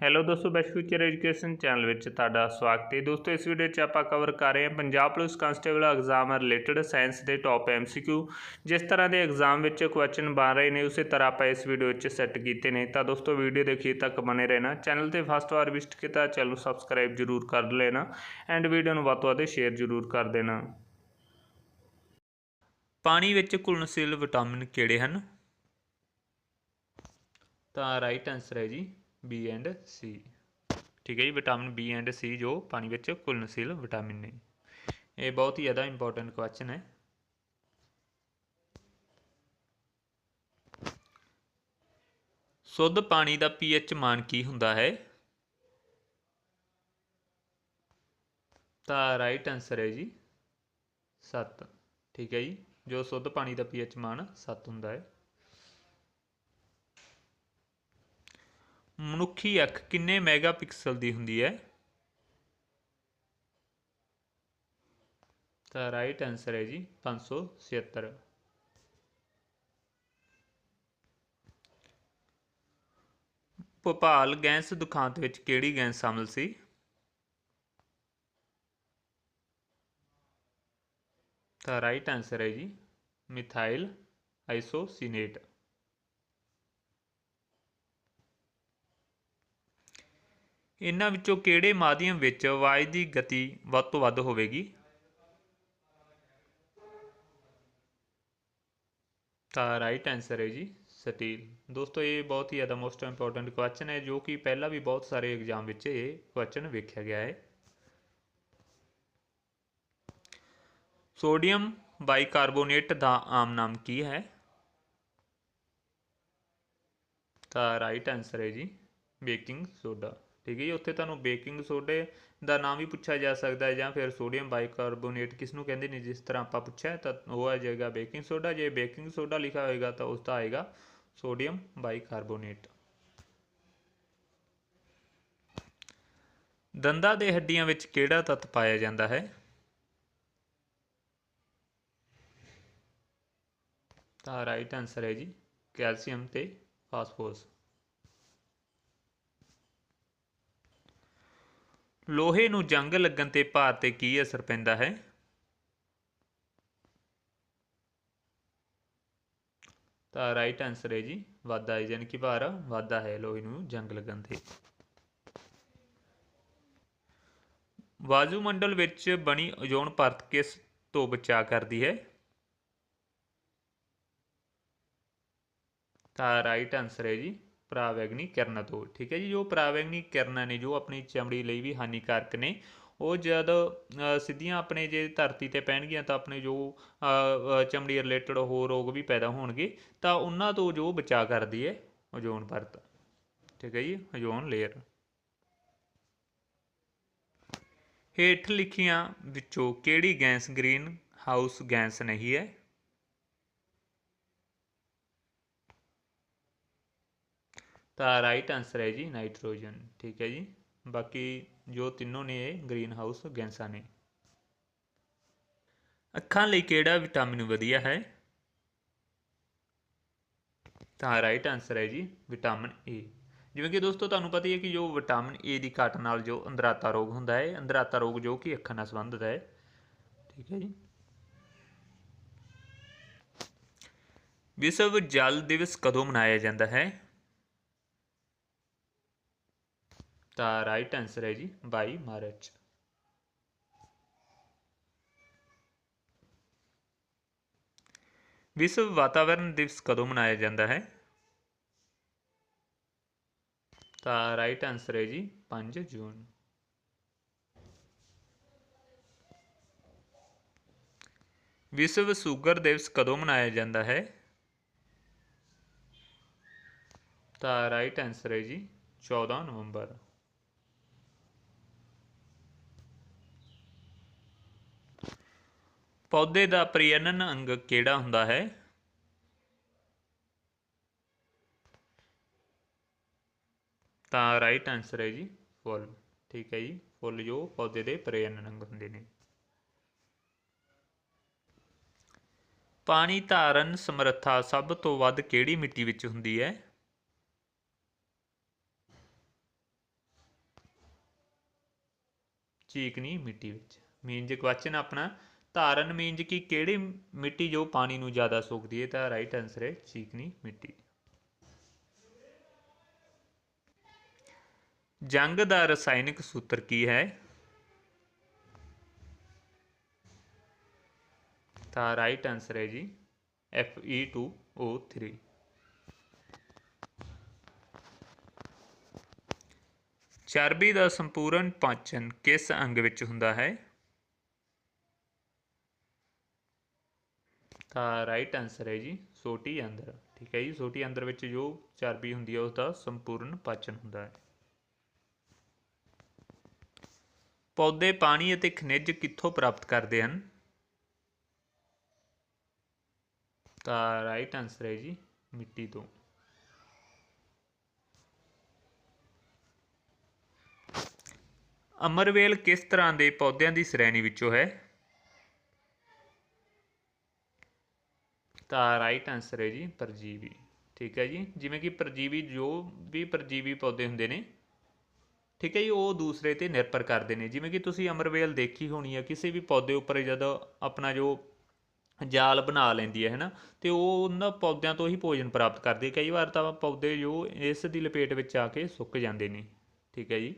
Hello ਦੋਸਤੋ ਬੈਸ future education channel ਵਿੱਚ ਤੁਹਾਡਾ ਸਵਾਗਤ ਹੈ। ਦੋਸਤੋ, ਇਸ ਵੀਡੀਓ 'ਚ ਆਪਾਂ ਕਵਰ ਕਰ ਰਹੇ ਹਾਂ Punjab police constable exam related science ਦੇ ਟੌਪ ਐਮਸੀਕਿਊ ਜਿਸ ਤਰ੍ਹਾਂ ਦੇ ਐਗਜ਼ਾਮ ਵਿੱਚ ਕੁਐਸਚਨ ਬਣ ਰਹੇ ਨੇ, ਉਸੇ ਤਰ੍ਹਾਂ ਆਪਾਂ ਇਸ ਵੀਡੀਓ 'ਚ ਸੈੱਟ ਕੀਤੇ ਨੇ। ਤਾਂ ਦੋਸਤੋ ਵੀਡੀਓ ਦੇ ਤੱਕ ਬਨੇ ਰਹਿਣਾ। ਚੈਨਲ ਤੇ ਫਸਟ ਵਾਰ ਵਿਜ਼ਿਟ ਕੀਤਾ ਚੈਨਲ ਨੂੰ ਸਬਸਕ੍ਰਾਈਬ ਜਰੂਰ ਕਰ ਲੈਣਾ ਐਂਡ ਵੀਡੀਓ ਨੂੰ ਵੱਧ ਤੋਂ ਵੱਧ ਸ਼ੇਅਰ ਜਰੂਰ ਕਰ ਦੇਣਾ। ਪਾਣੀ ਵਿੱਚ ਘੁਲਣਸ਼ੀਲ ਵਿਟਾਮਿਨ ਕਿਹੜੇ ਹਨ? ਤਾਂ ਰਾਈਟ ਆਨਸਰ ਹੈ ਜੀ। ਬੀ ਐਂਡ ਸੀ ਠੀਕ ਹੈ ਜੀ ਵਿਟਾਮਿਨ ਬੀ ਐਂਡ ਸੀ ਜੋ ਪਾਣੀ ਵਿੱਚ ਘੁਲਣਸ਼ੀਲ ਵਿਟਾਮਿਨ ਨੇ। ਇਹ ਬਹੁਤ ਹੀ ਜ਼ਿਆਦਾ ਇੰਪੋਰਟੈਂਟ ਕੁਐਸਚਨ ਹੈ। ਸ਼ੁੱਧ ਪਾਣੀ ਦਾ ਪੀਐਚ ਮਾਨ ਕੀ ਹੁੰਦਾ ਹੈ? ਤਾਂ ਰਾਈਟ ਆਨਸਰ ਹੈ ਜੀ 7 ਠੀਕ ਹੈ ਜੀ, ਜੋ ਸ਼ੁੱਧ ਪਾਣੀ ਦਾ ਪੀਐਚ ਮਾਨ 7 ਹੁੰਦਾ ਹੈ। ਮਨੁੱਖੀ ਅੱਖ ਕਿੰਨੇ ਮੈਗਾਪਿਕਸਲ ਦੀ ਹੁੰਦੀ ਹੈ? ਤਾਂ ਰਾਈਟ ਆਨਸਰ ਹੈ ਜੀ 576 ਭੋਪਾਲ ਗੈਂਸ ਦੁਖਾਂਤ ਵਿੱਚ ਕਿਹੜੀ ਗੈਂਸ ਸ਼ਾਮਲ ਸੀ? ਤਾਂ ਰਾਈਟ ਆਨਸਰ ਹੈ ਜੀ ਮਿਥਾਈਲ ਆਈਸੋਸੀਨੇਟ। ਇਹਨਾਂ ਵਿੱਚੋਂ ਕਿਹੜੇ ਮਾਧਿਅਮ ਵਿੱਚ ਆਵਾਜ਼ ਦੀ ਗਤੀ ਵੱਧ ਤੋਂ ਵੱਧ ਹੋਵੇਗੀ? ਤਾਂ ਰਾਈਟ ਆਨਸਰ ਹੈ ਜੀ ਸਟੀਲ। ਦੋਸਤੋ, ਇਹ ਬਹੁਤ ਹੀ ਜ਼ਿਆਦਾ ਮੋਸਟ ਇੰਪੋਰਟੈਂਟ ਕੁਐਸਚਨ ਹੈ, ਜੋ ਕਿ ਪਹਿਲਾਂ ਵੀ ਬਹੁਤ ਸਾਰੇ ਐਗਜ਼ਾਮ ਵਿੱਚ ਇਹ ਕੁਐਸਚਨ ਵੇਖਿਆ ਗਿਆ ਹੈ। ਸੋਡੀਅਮ ਬਾਈਕਾਰਬੋਨੇਟ ਦਾ ਆਮ ਨਾਮ ਕੀ ਹੈ? ਤਾਂ ਰਾਈਟ ਆਨਸਰ ਹੈ ਜੀ ਬੇਕਿੰਗ ਸੋਡਾ ਠੀਕ ਹੈ ਜੀ, ਉੱਥੇ ਤੁਹਾਨੂੰ ਬੇਕਿੰਗ ਸੋਡੇ ਦਾ ਨਾਮ ਵੀ ਪੁੱਛਿਆ ਜਾ ਸਕਦਾ ਹੈ ਜਾਂ ਫਿਰ ਸੋਡੀਅਮ ਬਾਈਕਾਰਬੋਨੇਟ ਕਿਸ ਨੂੰ ਕਹਿੰਦੇ ਨੇ, ਜਿਸ ਤਰ੍ਹਾਂ ਆਪਾਂ ਪੁੱਛਿਆ, ਤਾਂ ਉਹ ਆ ਜਾਏਗਾ ਬੇਕਿੰਗ ਸੋਡਾ, ਜੇ ਬੇਕਿੰਗ ਸੋਡਾ ਲਿਖਿਆ ਹੋਏਗਾ ਤਾਂ ਉਸ ਦਾ ਆਏਗਾ ਸੋਡੀਅਮ ਬਾਈਕਾਰਬੋਨੇਟ। ਦੰਦਾਂ ਦੇ ਹੱਡੀਆਂ ਵਿੱਚ ਕਿਹੜਾ ਤੱਤ ਪਾਇਆ ਜਾਂਦਾ ਹੈ? ਤਾਂ ਰਾਈਟ ਆਨਸਰ ਹੈ ਜੀ, ਕੈਲਸ਼ੀਅਮ ਤੇ ਫਾਸਫੋਰਸ। ਲੋਹੇ ਨੂੰ ਜੰਗ ਲੱਗਣ ਤੇ ਭਾਰ ਤੇ ਕੀ ਅਸਰ ਪੈਂਦਾ ਹੈ? ਤਾਂ ਰਾਈਟ ਆਨਸਰ ਹੈ ਜੀ, ਵਾਧਾ ਹੈ ਯਾਨੀ ਕਿ ਭਾਰ ਵਾਧਾ ਹੈ ਲੋਹੇ ਨੂੰ ਜੰਗ ਲੱਗਣ ਤੇ। ਵਾਯੂ ਮੰਡਲ ਵਿੱਚ ਬਣੀ ਓਜ਼ੋਨ ਪਰਤ ਕਿਸ ਤੋਂ ਬਚਾ ਕਰਦੀ ਹੈ? ਤਾਂ ਰਾਈਟ ਆਨਸਰ ਹੈ ਜੀ ਪਰਾਵੈਗਨੀ ਕਿਰਨਾਂ ਤੋਂ, ਠੀਕ ਹੈ ਜੀ? ਜੋ ਪਰਾਵੈਗਨੀ ਕਿਰਨਾਂ ਨੇ, ਜੋ ਆਪਣੀ ਚਮੜੀ ਲਈ ਵੀ ਹਾਨੀਕਾਰਕ ਨੇ, ਉਹ ਜਦ ਸਿੱਧੀਆਂ ਆਪਣੇ ਜੇ ਧਰਤੀ ਤੇ ਪੈਣਗੀਆਂ ਤਾਂ ਆਪਣੇ ਜੋ ਚਮੜੀ ਰਿਲੇਟਡ ਹੋਰ ਰੋਗ ਵੀ ਪੈਦਾ ਹੋਣਗੇ, ਤਾਂ ਉਹਨਾਂ ਤੋਂ ਜੋ ਬਚਾ ਕਰਦੀ ਹੈ ਓਜ਼ੋਨ ਪਰਤ। ਠੀਕ ਹੈ ਜੀ? ਓਜ਼ੋਨ ਲੇਅਰ ਹੇਠ ਲਿਖੀਆਂ ਵਿੱਚੋਂ ਕਿਹੜੀ ਗੈਸ ਗ੍ਰੀਨ ਹਾਊਸ ਗੈਸ ਨਹੀਂ ਹੈ? ਤਾਂ ਰਾਈਟ ਆਨਸਰ ਹੈ ਜੀ ਨਾਈਟ੍ਰੋਜਨ ਠੀਕ ਹੈ ਜੀ ਬਾਕੀ ਜੋ ਤਿੰਨੋਂ ਨੇ ਇਹ ਗ੍ਰੀਨ ਹਾਊਸ ਗੈਸਾਂ ਨੇ ਅੱਖਾਂ ਲਈ ਕਿਹੜਾ ਵਿਟਾਮਿਨ ਵਧੀਆ ਹੈ? ਤਾਂ ਰਾਈਟ ਆਨਸਰ ਹੈ ਜੀ ਵਿਟਾਮਿਨ ਏ ਜਿਵੇਂ ਕਿ ਦੋਸਤੋ, ਤੁਹਾਨੂੰ ਪਤਾ ਹੀ ਹੈ ਕਿ ਜੋ ਵਿਟਾਮਿਨ ਏ ਦੀ ਘਾਟ ਨਾਲ ਜੋ ਅੰਧਰਾਤਾ ਰੋਗ ਹੁੰਦਾ ਹੈ, ਅੰਧਰਾਤਾ ਰੋਗ ਜੋ ਕਿ ਅੱਖਾਂ ਨਾਲ ਸੰਬੰਧਿਤ ਹੈ। ਠੀਕ ਹੈ ਜੀ। ਵਿਸ਼ਵ ਜਲ ਦਿਵਸ ਕਦੋਂ ਮਨਾਇਆ ਜਾਂਦਾ ਹੈ? ਤਾਂ ਰਾਈਟ ਆਨਸਰ ਹੈ ਜੀ 22 ਮਾਰਚ ਵਿਸ਼ਵ ਵਾਤਾਵਰਣ ਦਿਵਸ ਕਦੋਂ ਮਨਾਇਆ ਜਾਂਦਾ ਹੈ ਤਾਂ ਰਾਈਟ ਆਨਸਰ ਹੈ ਜੀ 5 ਜੂਨ ਵਿਸ਼ਵ ਸ਼ੂਗਰ ਦਿਵਸ ਕਦੋਂ ਮਨਾਇਆ ਜਾਂਦਾ ਹੈ ਤਾਂ ਰਾਈਟ ਆਨਸਰ ਹੈ ਜੀ 14 ਨਵੰਬਰ ਪੌਦੇ ਦਾ ਪ੍ਰਜਨਨ ਅੰਗ ਕਿਹੜਾ ਹੁੰਦਾ ਹੈ? ਤਾਂ ਰਾਈਟ ਆਨਸਰ ਹੈ ਜੀ, ਫੁੱਲ। ਠੀਕ ਹੈ ਜੀ, ਫੁੱਲ ਜੋ ਪੌਦੇ ਦੇ ਪ੍ਰਜਨਨ ਅੰਗ ਹੁੰਦੇ ਨੇ। ਪਾਣੀ ਧਾਰਨ ਸਮਰੱਥਾ ਸਭ ਤੋਂ ਵੱਧ ਕਿਹੜੀ ਮਿੱਟੀ ਵਿੱਚ ਹੁੰਦੀ ਹੈ? ਚੀਕਨੀ ਮਿੱਟੀ ਵਿੱਚ। ਮੀਨਜ ਕੁਐਸਚਨ ਆਪਣਾ ਧਾਰਨ ਮੀਨਜ ਕਿ ਕਿਹੜੀ ਮਿੱਟੀ ਜੋ ਪਾਣੀ ਨੂੰ ਜ਼ਿਆਦਾ ਸੋਖਦੀ ਹੈ? ਤਾਂ ਰਾਈਟ ਆਨਸਰ ਹੈ, ਚੀਕਣੀ ਮਿੱਟੀ। ਜੰਗ ਦਾ ਰਸਾਇਣਿਕ ਸੂਤਰ ਕੀ ਹੈ? ਤਾਂ ਰਾਈਟ ਆਨਸਰ ਹੈ ਜੀ Fe2O3 ਚਰਬੀ ਦਾ ਸੰਪੂਰਨ ਪਾਚਨ ਕਿਸ ਅੰਗ ਵਿੱਚ ਹੁੰਦਾ ਹੈ? ਤਾਂ ਰਾਈਟ ਆਨਸਰ ਹੈ ਜੀ, ਸੋਟੀ ਅੰਦਰ। ਠੀਕ ਹੈ ਜੀ, ਸੋਟੀ ਅੰਦਰ ਵਿੱਚ ਜੋ ਚਰਬੀ ਹੁੰਦੀ ਹੈ ਉਸ ਦਾ ਸੰਪੂਰਨ ਪਾਚਨ ਹੁੰਦਾ ਹੈ। ਪੌਦੇ ਪਾਣੀ ਅਤੇ ਖਣਿਜ ਕਿੱਥੋਂ ਪ੍ਰਾਪਤ ਕਰਦੇ ਹਨ? ਤਾਂ ਰਾਈਟ ਆਨਸਰ ਹੈ ਜੀ, ਮਿੱਟੀ ਤੋਂ। ਅਮਰਵੇਲ ਕਿਸ ਤਰ੍ਹਾਂ ਦੇ ਪੌਦਿਆਂ ਦੀ ਸ਼੍ਰੇਣੀ ਵਿੱਚੋਂ ਹੈ? ਤਾਂ ਰਾਈਟ ਆਨਸਰ ਹੈ ਜੀ ਪਰਜੀਵੀ, ਠੀਕ ਹੈ ਜੀ? ਜਿਵੇਂ ਕਿ ਪਰਜੀਵੀ ਜੋ ਵੀ ਪਰਜੀਵੀ ਪੌਦੇ ਹੁੰਦੇ ਨੇ, ਠੀਕ ਹੈ ਜੀ, ਉਹ ਦੂਸਰੇ ਤੇ ਨਿਰਭਰ ਕਰਦੇ ਨੇ। ਜਿਵੇਂ ਕਿ ਤੁਸੀਂ ਅਮਰਵੇਲ ਦੇਖੀ ਹੋਣੀ ਹੈ, ਕਿਸੇ ਵੀ ਪੌਦੇ ਉੱਪਰ ਜਦੋਂ ਆਪਣਾ ਜੋ ਜਾਲ ਬਣਾ ਲੈਂਦੀ ਹੈ ਹੈਨਾ ਤੇ ਉਹ ਉਹਨਾਂ ਪੌਦਿਆਂ ਤੋਂ ਹੀ ਭੋਜਨ ਪ੍ਰਾਪਤ ਕਰਦੀ ਹੈ। ਕਈ ਵਾਰ ਤਾਂ ਪੌਦੇ ਜੋ ਇਸ ਦੀ ਲਪੇਟ ਵਿੱਚ ਆ ਕੇ ਸੁੱਕ ਜਾਂਦੇ ਨੇ, ਠੀਕ ਹੈ ਜੀ?